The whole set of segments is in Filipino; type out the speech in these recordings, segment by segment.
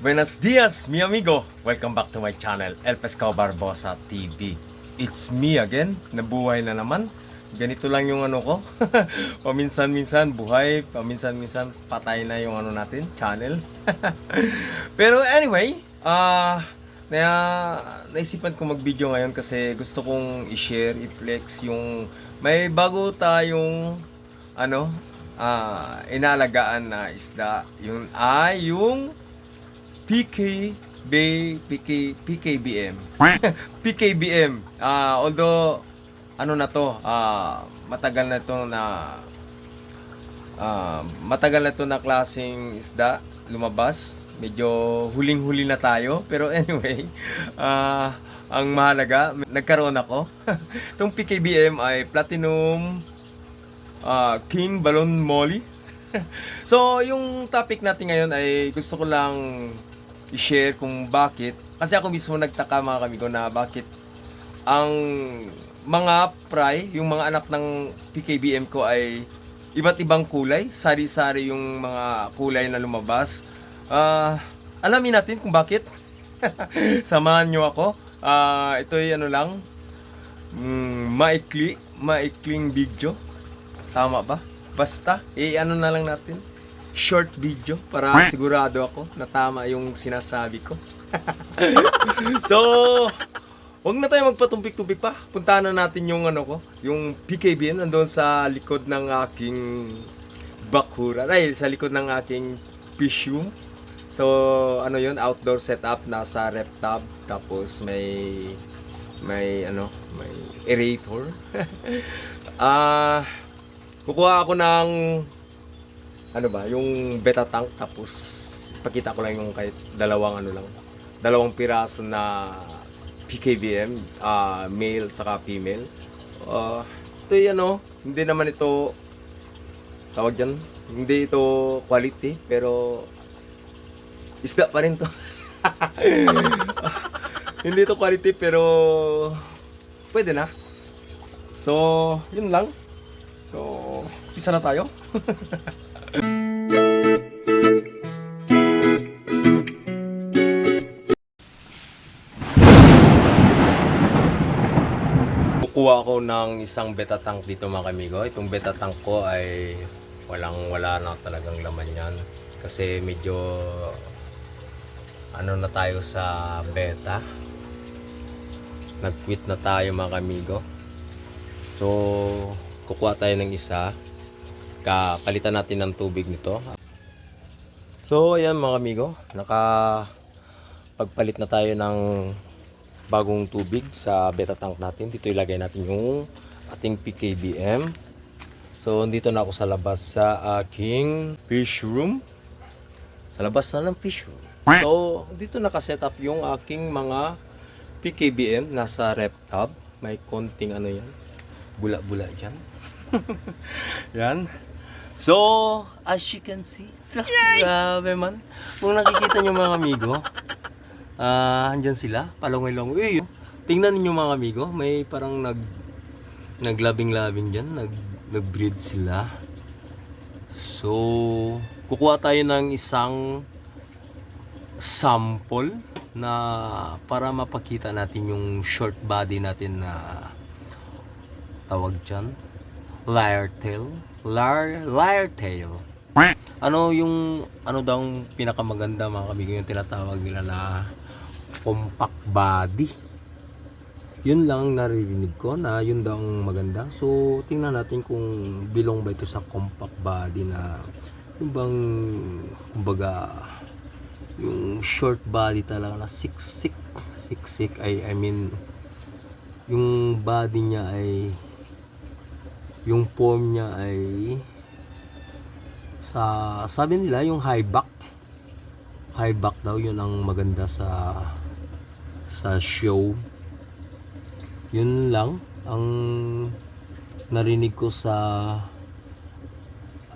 Buenos dias, mi amigo! Welcome back to my channel, El Pescao Barbosa TV. It's me again, nabuhay na naman. Ganito lang yung ano ko. paminsan-minsan buhay, paminsan-minsan patay na yung ano natin, channel. Pero anyway, ah na naisipan ko mag-video ngayon kasi gusto kong i-share, i-flex yung may bago tayong ano, ah inalagaan na isda. Yun ay yung PK Bay PK PKBM. PKBM. Ah, although ano na to, ah matagal na to na ah matagal na to na klaseng isda lumabas. Medyo huling-huli na tayo, pero anyway, ah ang mahalaga, nagkaroon ako. Itong PKBM ay Platinum ah, King Balloon Molly. so, yung topic natin ngayon ay gusto ko lang i-share kung bakit. Kasi ako mismo nagtaka mga kamigo na bakit ang mga fry, yung mga anak ng PKBM ko ay iba't ibang kulay. Sari-sari yung mga kulay na lumabas. Ah, alamin natin kung bakit. Samahan nyo ako. Ah, ito ay ano lang, mm, maikli, maikling video. Tama ba? Basta, i-ano na lang natin. Short video para sigurado ako na tama yung sinasabi ko. so, wag na tayo magpatumpik-tumpik pa. Puntahan na natin yung ano ko, yung PKBM nandoon sa likod ng aking bakura. Ay, sa likod ng aking fish room. So, ano yun, outdoor setup nasa rep tub tapos may may ano, may aerator. Ah, kukuha ako ng ano ba, yung beta tank tapos pakita ko lang yung kahit dalawang ano lang, dalawang piraso na PKBM, ah male saka female. Ah, ito yung ano, hindi naman ito tawag dyan, hindi ito quality pero isda pa rin to. hindi ito quality pero pwede na. So, yun lang. So, isa na tayo. Kukuha ako ng isang beta tank dito mga kamigo. Itong beta tank ko ay walang wala na talagang laman yan. Kasi medyo ano na tayo sa beta. Nag-quit na tayo mga kamigo. So, kukuha tayo ng isa. Kakalitan natin ng tubig nito. So, ayan mga amigo. Naka pagpalit na tayo ng bagong tubig sa beta tank natin. Dito ilagay natin yung ating PKBM. So, dito na ako sa labas sa aking fish room. Sa labas na ng fish room. So, dito nakaset up yung aking mga PKBM nasa rep tub. May konting ano yan, bula-bula dyan. yan. So, as you can see, grabe man. Kung nakikita nyo mga amigo, ah, andyan sila, palongoy-longoy. Eh, tingnan niyo mga amigo, may parang nag naglabing-labing dyan, nag, nag-breed sila. So, kukuha tayo ng isang sample na para mapakita natin yung short body natin na tawag dyan. Lyre tail. Lyre, lyre tail. Ano yung ano daw ang pinakamaganda mga kamigo yung tinatawag nila na compact body. Yun lang naririnig ko na yun daw ang maganda. So tingnan natin kung bilong ba ito sa compact body na yung bang kumbaga yung short body talaga na siksik. Siksik ay I mean yung body niya ay yung form niya ay sa sabi nila yung high back. High back daw yun ang maganda sa sa show yun lang ang narinig ko sa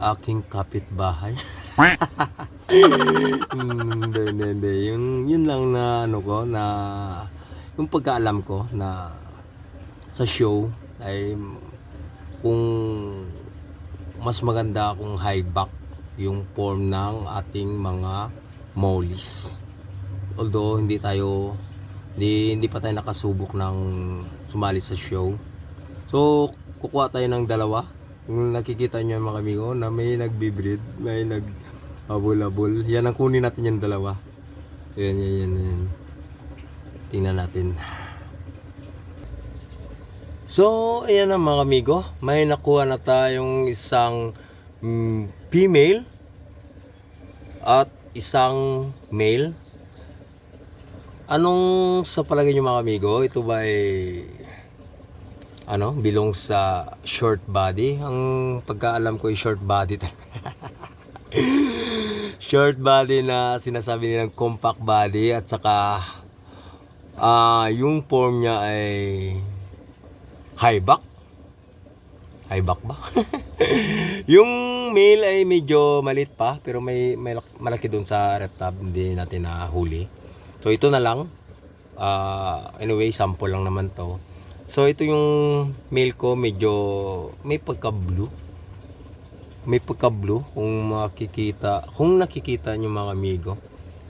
aking kapitbahay Hindi, hindi, hindi. Yung, yun lang na ano ko, na yung pagkaalam ko na sa show ay kung mas maganda kung high back yung form ng ating mga mollies. although hindi tayo hindi, hindi pa tayo nakasubok ng sumali sa show. So, kukuha tayo ng dalawa. Kung nakikita nyo mga amigo na may nagbibreed, may nag abol-abol. Yan ang kunin natin yung dalawa. Yan, yan, yan, yan. Tingnan natin. So, ayan na mga amigo. May nakuha na tayong isang mm, female at isang male. Anong sa palagay nyo mga amigo? Ito ba ay ano, bilong sa short body? Ang pagkaalam ko ay short body talaga. short body na sinasabi nilang compact body at saka ah yung form niya ay high back. High back ba? yung male ay medyo malit pa pero may, may lak- malaki doon sa reptab hindi natin nahuli. So ito na lang. Ah, anyway, sample lang naman to. So ito yung male ko medyo may pagka blue. May pagka blue kung makikita, kung nakikita niyo mga amigo.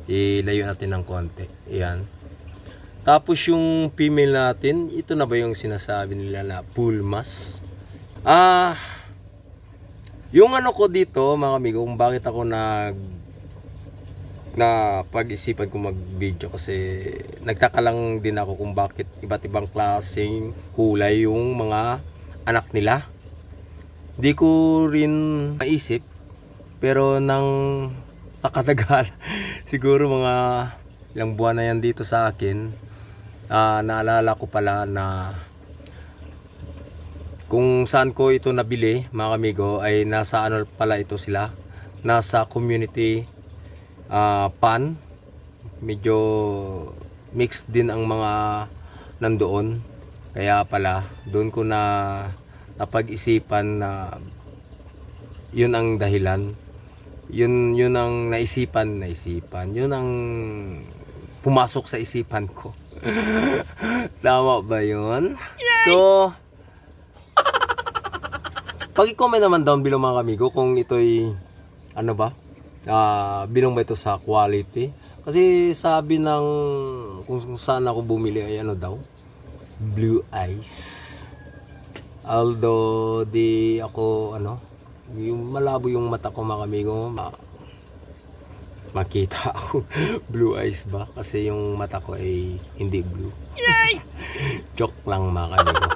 Ilayo natin ng konti. Ayan. Tapos yung female natin, ito na ba yung sinasabi nila na pulmas? Ah, yung ano ko dito, mga amigo, kung bakit ako nag na pag-isipan ko mag-video kasi nagtaka lang din ako kung bakit iba't ibang klaseng kulay yung mga anak nila. Di ko rin maisip pero nang sa katagal siguro mga ilang buwan na yan dito sa akin ah, naalala ko pala na kung saan ko ito nabili mga amigo ay nasa ano pala ito sila nasa community ah, pan. Medyo mixed din ang mga nandoon. Kaya pala doon ko na napag-isipan na yun ang dahilan. Yun yun ang naisipan naisipan. Yun ang pumasok sa isipan ko. Tama ba yun? So pag-comment naman down below mga kamigo kung ito'y ano ba ah bilong ba ito sa quality? Kasi sabi ng kung saan ako bumili ay ano daw? Blue eyes although di ako ano yung malabo yung mata ko mga kamigo ma makita ako. Blue eyes ba? Kasi yung mata ko ay hindi blue. Joke lang mga kamigo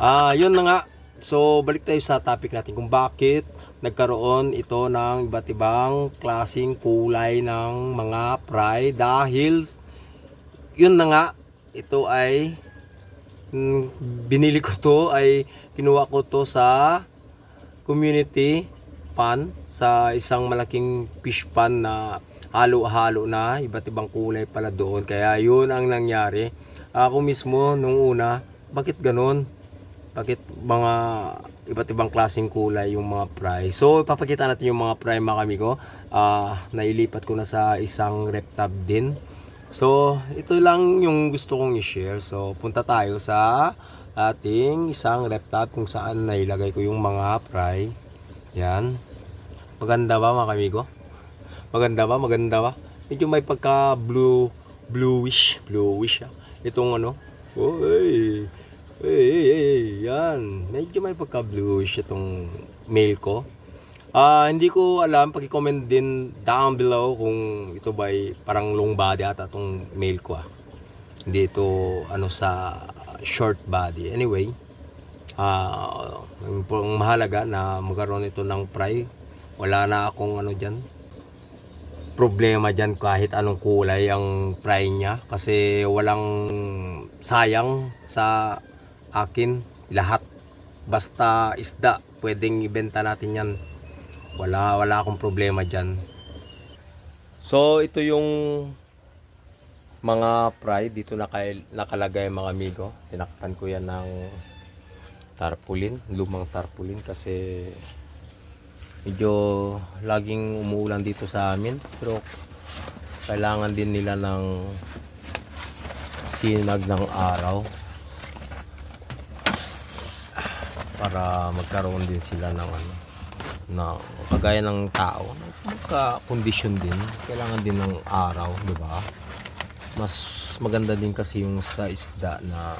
ah yun na nga. So balik tayo sa topic natin kung bakit nagkaroon ito ng iba't ibang klasing kulay ng mga fry dahil yun na nga ito ay mm, binili ko to ay kinuha ko to sa community pan sa isang malaking fish pan na halo-halo na iba't ibang kulay pala doon. Kaya yun ang nangyari. Ako mismo nung una bakit ganon bakit mga iba't ibang klaseng kulay yung mga fry so ipapakita natin yung mga fry mga kamigo Ah, nailipat ko na sa isang rep din. So ito lang yung gusto kong i-share. So punta tayo sa ating isang rep kung saan nailagay ko yung mga fry yan. Maganda ba mga kamigo maganda ba? Maganda ba? Medyo may pagka blue bluish bluish ah. itong ano? Oh hey hey hey, yan medyo may pagka bluish itong mail ko Ah, hindi ko alam, paki-comment din down below kung ito ba ay parang long body ata itong mail ko ah. Hindi ito ano sa short body. Anyway, ah ang, ang mahalaga na magkaroon ito ng fry. Wala na akong ano diyan problema dyan kahit anong kulay ang fry niya kasi walang sayang sa akin lahat. Basta isda pwedeng ibenta natin yan. Wala wala akong problema diyan. So ito yung mga fry dito naka, nakalagay mga amigo. Tinakpan ko yan ng tarpaulin, lumang tarpaulin kasi medyo laging umuulan dito sa amin. Pero kailangan din nila ng sinag ng araw para magkaroon din sila ng ano na kagaya ng tao magka-condition din kailangan din ng araw di ba mas maganda din kasi yung sa isda na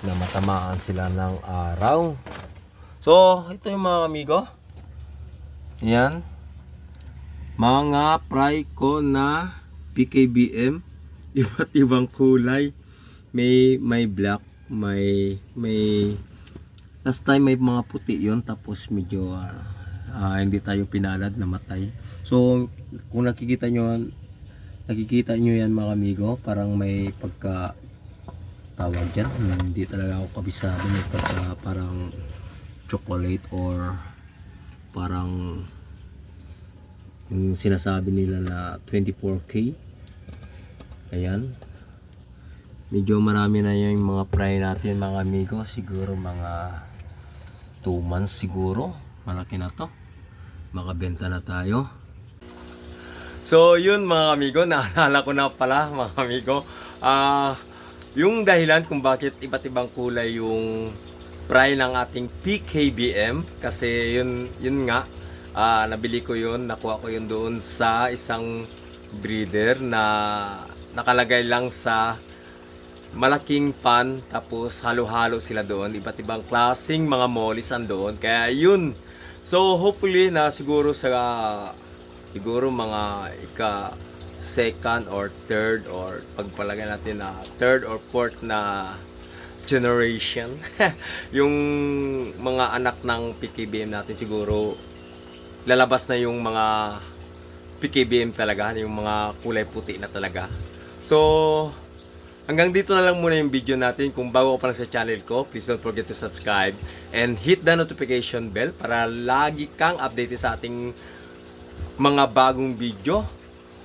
na matamaan sila ng araw. So, ito yung mga amigo. Yan. Mga fry ko na PKBM. Iba't ibang kulay. May may black, may may last time may mga puti yon tapos medyo ah, ah, hindi tayo pinalad namatay. So, kung nakikita nyo nakikita nyo yan mga amigo, parang may pagka tawag dyan. Hindi talaga ako kabisado. May pagka parang chocolate or parang yung sinasabi nila na 24K. Ayan. Medyo marami na yung mga fry natin mga amigo. Siguro mga 2 months siguro. Malaki na to. Makabenta na tayo. So, yun mga amigo, naalala ko na pala mga amigo. Ah, yung dahilan kung bakit iba't ibang kulay yung fry ng ating PKBM kasi yun yun nga ah, nabili ko yun, nakuha ko yun doon sa isang breeder na nakalagay lang sa malaking pan tapos halo-halo sila doon. Iba't ibang klaseng mga mollies doon kaya yun. So hopefully na siguro sa siguro mga ika second or third or pagpalagay natin na third or fourth na generation. Yung mga anak ng PKBM natin siguro lalabas na yung mga PKBM talaga yung mga kulay puti na talaga. So Hanggang dito na lang muna yung video natin. Kung bago ka pa lang sa channel ko, please don't forget to subscribe and hit the notification bell para lagi kang updated sa ating mga bagong video.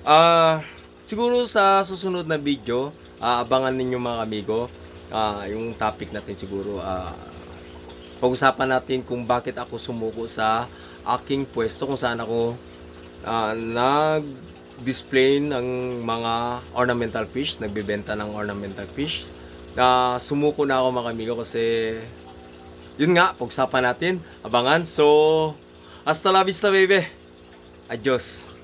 Ah, siguro sa susunod na video, ah, abangan ninyo mga amigo, ah, yung topic natin siguro ah, pag-usapan natin kung bakit ako sumuko sa aking pwesto kung saan ako ah, nag display ng mga ornamental fish, nagbebenta ng ornamental fish. Na sumuko na ako mga amigo kasi yun nga, pag-usapan natin, abangan. So, hasta la vista baby. Adios.